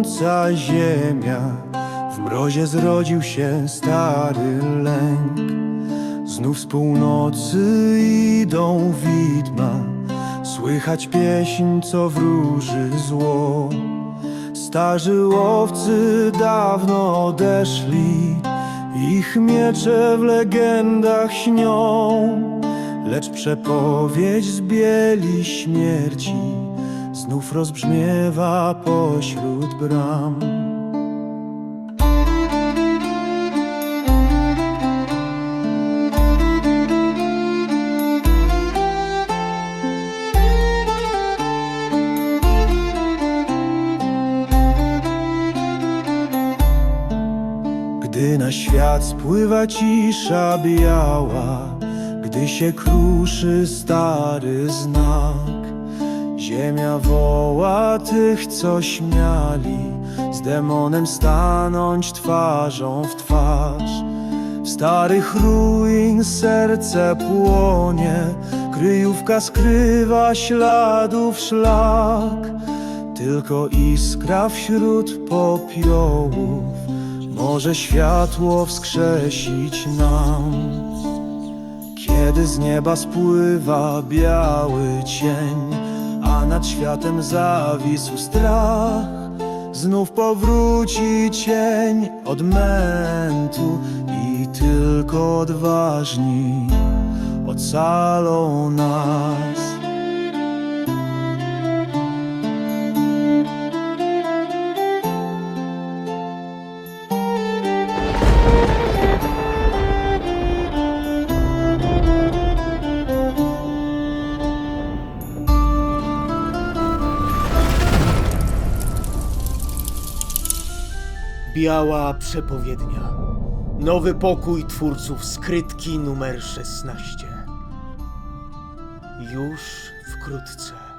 gorąca ziemia. W mrozie zrodził się stary lęk. Znów z północy idą widma. Słychać pieśń, co wróży zło. Starzy łowcy dawno odeszli. Ich miecze w legendach śnią. Lecz przepowiedź z bieli śmierci Znów rozbrzmiewa pośród bram. Gdy na świat spływa cisza biała Gdy się kruszy stary znak Ziemia woła tych, co śmiali Z demonem stanąć twarzą w twarz. W starych ruin serce płonie Kryjówka skrywa śladów szlak. Tylko iskra wśród popiołów Może światło wskrzesić nam. Kiedy z nieba spływa biały cień, nad światem zawisł strach, znów powróci cień odmętu i tylko odważni ocalą nas. Biała przepowiednia. Nowy pokój twórców skrytki numer 16. Już wkrótce.